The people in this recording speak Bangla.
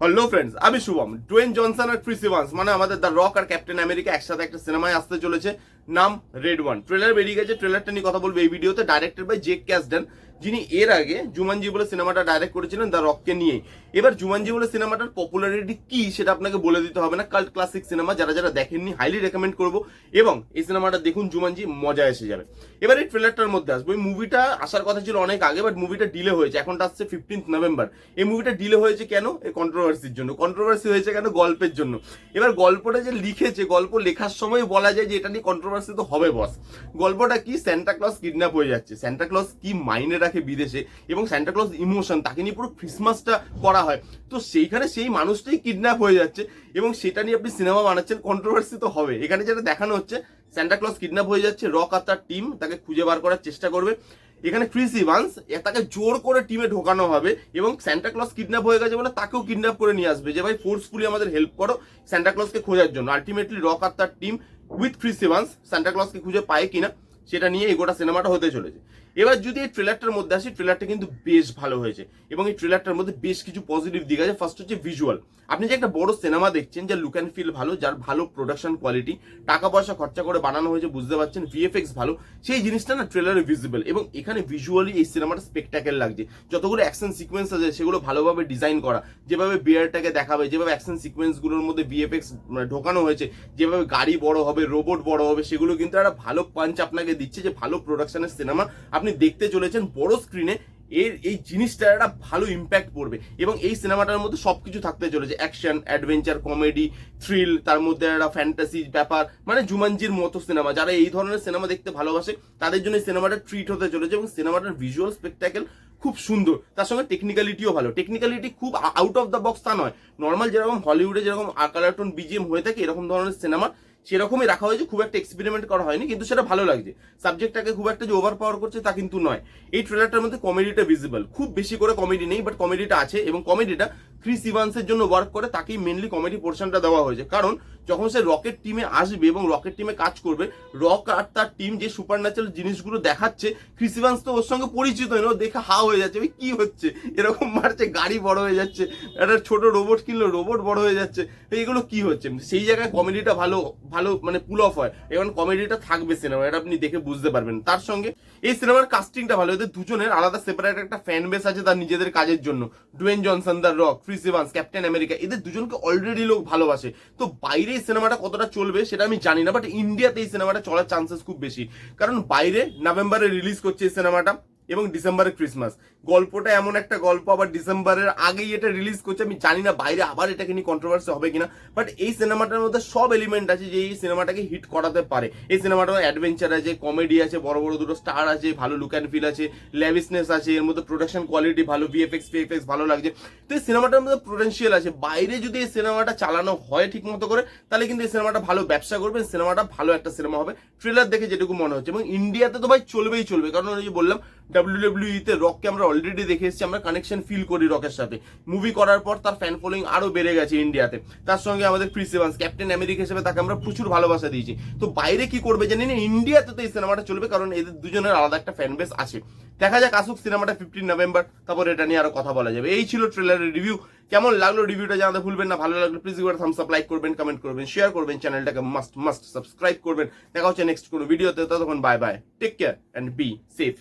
হ্যালো ফ্রেন্ডস আমি শুভম। ডোয়েন জনসন আর ক্রিস ইভান্স মানে আমাদের দ্য রক আর ক্যাপ্টেন আমেরিকা একসাথে একটা সিনেমায় আসতে চলেছে। নাম রেড ওয়ান। ট্রেলার বেরিয়ে গেছে ট্রেলারটা নিয়ে কথা বলব এই ভিডিওতে ডাইরেক্টেড বাই জেক ক্যাসডেন যিনি এর আগে জুমানজি বলে সিনেমাটা ডাইরেক্ট করেছিলেন দ্য রককে নিয়েই। এবার জুমানজি বলে সিনেমাটার পপুলারিটি কি সেটা আপনাকে বলে দিতে হবে না। কাল্ট ক্লাসিক সিনেমা যারা যারা দেখেননি হাইলি রেকমেন্ড করব এবং এই সিনেমাটা দেখুন জুমানজি মজা এসে যাবে। এবার এই ট্রেলারটার মধ্যে আসব। এই মুভিটা আসার কথা ছিল অনেক আগে বাট মুভিটা ডিলে হয়েছে। এখনটা আসছে ফিফটিন্থ নভেম্বর এই মুভিটা ডিলে হয়েছে কেন? এই কন্ট্রোভার্সির জন্য। কন্ট্রোভার্সি হয়েছে কেন? গল্পের জন্য। এবার গল্পটা যে লিখেছে, গল্প লেখার সময় বলা যায় যে এটা নিয়ে কন্ট্রোভার্সি তো হবে বস গল্পটা কি? স্যান্টা ক্লজ কিডন্যাপ হয়ে যাচ্ছে। স্যান্টা ক্লজ কি মাইনে রাখে বিদেশে? এবং স্যান্টা ক্লজ ইমোশন তাকে নিয়ে পুরো ক্রিসমাসটা করা হয়। তো সেইখানে সেই মানুষটাই কিডন্যাপ হয়ে যাচ্ছে এবং সেটা নিয়ে আপনি সিনেমা বানাচ্ছেন কন্ট্রোভার্সি তো হবে। এখানে যেটা দেখানো হচ্ছে স্যান্টা ক্লজ কিডন্যাপ হয়ে যাচ্ছে রক আর তার টিম তাকে খুঁজে বার করার চেষ্টা করবে। এখানে ক্রিস ইভান্স তাকে জোর করে টিমে ঢোকানো হবে এবং স্যান্টা ক্লজ কিডন্যাপ হয়ে গেছে বলে তাকেও কিডন্যাপ করে নিয়ে আসবে যে, ভাই ফোর্সফুলি আমাদের হেল্প করো স্যান্টা ক্লজকে খোঁজার জন্য। আলটিমেটলি রক আর তার team with Chris Evans Santa ক্লজকে খুঁজে পায় কিনা, সেটা নিয়ে এই গোটা সিনেমাটা হতে চলেছে। এবার যদি এই ট্রেলারটার মধ্যে আসি ট্রেলারটা কিন্তু বেশ ভালো হয়েছে। এবং এই ট্রেলারটার মধ্যে বেশ কিছু পজিটিভ দিক আছে। ফার্স্ট হচ্ছে ভিজুয়াল আপনি যে একটা বড় সিনেমা দেখছেন যার লুক অ্যান্ড ফিল ভালো, যার ভালো প্রোডাকশন কোয়ালিটি টাকা পয়সা খরচা করে বানানো হয়েছে, বুঝতে পারছেন ভিএফএক্স ভালো, সেই জিনিসটা না ট্রেলারে ভিজিবল এবং এখানে ভিজুয়ালি এই সিনেমাটা স্পেকটাকেল লাগছে। যতগুলো অ্যাকশন সিকোয়েন্স আছে, সেগুলো ভালোভাবে ডিজাইন করা, যেভাবে বিয়ারটাকে দেখাবে, যেভাবে অ্যাকশন সিকোয়েন্সগুলোর মধ্যে ভিএফএক্স ঢোকানো হয়েছে, যেভাবে গাড়ি বড় হবে রোবট বড় হবে, সেগুলো কিন্তু একটা ভালো পাঞ্চ আপনাকে দিচ্ছে যে ভালো প্রোডাকশনের সিনেমা আপনি দেখতে চলেছেন বড় স্ক্রিনে এর এই জিনিসটা একটা ভালো ইম্প্যাক্ট পড়বে। এবং এই সিনেমাটার মধ্যে সবকিছু থাকতে চলেছে। অ্যাকশন অ্যাডভেঞ্চার কমেডি থ্রিল তার মধ্যে একটা ফ্যান্টাসি ব্যাপার। মানে জুমানজির মতো সিনেমা যারা এই ধরনের সিনেমা দেখতে ভালোবাসে, তাদের জন্য সিনেমাটা ট্রিট হতে চলেছে এবং সিনেমাটার ভিজুয়াল স্পেকটাকেল খুব সুন্দর। তার সঙ্গে টেকনিক্যালিটিও ভালো। টেকনিক্যালিটি খুব আউট অফ দ্য বক্স তা নয়। নর্মাল যেরকম হলিউডে যেরকম কালারটন বিজিএম হয়ে থাকে, এরকম ধরনের সিনেমা সেরকমই রাখা হয়েছে, খুব একটা এক্সপেরিমেন্ট করা হয়নি, কিন্তু সেটা ভালো লাগছে। সাবজেক্টটাকে খুব একটা যে ওভার পাওয়ার করছে তা কিন্তু নয়। এই ট্রেলারটার মধ্যে কমেডিটা ভিজিবল খুব বেশি করে কমেডি নেই বাট কমেডিটা আছে এবং কমেডিটা ক্রিস ইভান্সের জন্য ওয়ার্ক করে, তাকেই মেনলি কমেডি পোর্শনটা দেওয়া হয়েছে। কারণ, যখন সে রকেট টিমে আসবে এবং রকেট টিমে কাজ করবে রক আর তার টিম যে সুপার ন্যাচারাল জিনিসগুলো দেখাচ্ছে ক্রিস ইভান্স তো ওর সঙ্গে পরিচিত নয়, ও দেখে হা হয়ে যাচ্ছে ওই কী হচ্ছে? এরকম মারছে, গাড়ি বড় হয়ে যাচ্ছে, একটা ছোট রোবট কিনলো রোবট বড় হয়ে যাচ্ছে তো এগুলো কি হচ্ছে? সেই জায়গায় কমেডিটা ভালো ভালো মানে পুল অফ হয়। এবং কমেডিটা থাকবে সিনেমা এটা আপনি দেখে বুঝতে পারবেন। তার সঙ্গে, এই সিনেমার কাস্টিংটা ভালো, এদের দুজনের আলাদা সেপারেট একটা ফ্যান বেস আছে তার নিজেদের কাজের জন্য। Dwayne Johnson the Rock Chris Evans, Captain America, এদের দুজনকে অলরেডি লোক ভালোবাসে। তো বাইরে এই সিনেমাটা কতটা চলবে সেটা আমি জানি না বাট ইন্ডিয়াতে এই সিনেমাটা চলার চান্সেস খুব বেশি। কারণ বাইরে নভেম্বরে রিলিজ করছে এই সিনেমাটা। এবং ডিসেম্বরে ক্রিসমাস। গল্পটা এমন একটা গল্প, আবার ডিসেম্বরের আগেই এটা রিলিজ করছে। আমি জানি না বাইরে আবার এটাকে নিয়ে কন্ট্রোভার্সি হবে কিনা বাট এই সিনেমাটার মধ্যে সব এলিমেন্ট আছে যে এই সিনেমাটাকে হিট করাতে পারে। এই সিনেমাটার অ্যাডভেঞ্চার আছে কমেডি আছে, বড় বড় দুটো স্টার আছে, ভালো লুক অ্যান্ড ফিল আছে ল্যাভিসনেস আছে, এর মধ্যে প্রোডাকশন কোয়ালিটি ভালো ভিএফএক্স ভিএফএক্স ভালো লাগছে। তো এই সিনেমাটার মধ্যে পোটেন্সিয়াল আছে। বাইরে যদি এই সিনেমাটা চালানো হয় ঠিক মতো করে, তাহলে কিন্তু এই সিনেমাটা ভালো ব্যবসা করবে, সিনেমাটা ভালো একটা সিনেমা হবে। ট্রেলার দেখে যেটুকু মনে হচ্ছে। এবং ইন্ডিয়াতে তো ভাই চলবেই চলবে। কারণ ওই যে বললাম ডাব্লিউ তে রককে আমরা অলরেডি দেখে এসেছি, আমরা কানেকশন ফিল করি রকের সাথে। মুভি করার পর তার ফ্যান ফলোয়িং আরও বেড়ে গেছে ইন্ডিয়াতে তার সঙ্গে আমাদের ক্রিস এভান্স ক্যাপ্টেন আমেরিকা হিসেবে তাকে আমরা প্রচুর ভালোবাসা দিয়েছি। তো বাইরে কি করবে জানি না ইন্ডিয়াতে তো এই সিনেমাটা চলবে, কারণ এদের দুজনের আলাদা একটা ফ্যান বেস আছে। দেখা যাক, আসুক সিনেমাটা ফিফটিন নভেম্বর তারপর এটা নিয়ে আরও কথা বলা যাবে। এই ছিল ট্রেলারের রিভিউ কেমন লাগল রিভিউটা জানাতে ভুলবেন না, ভালো লাগল প্লিজ একবার থামস আপ লাইক করবেন কমেন্ট করবেন শেয়ার করবেন চ্যানেলটাকে মাস্ট মাস্ট সাবস্ক্রাইব করবেন। দেখা হচ্ছে নেক্সট কোনো ভিডিওতে ততক্ষণ bye bye take care and be safe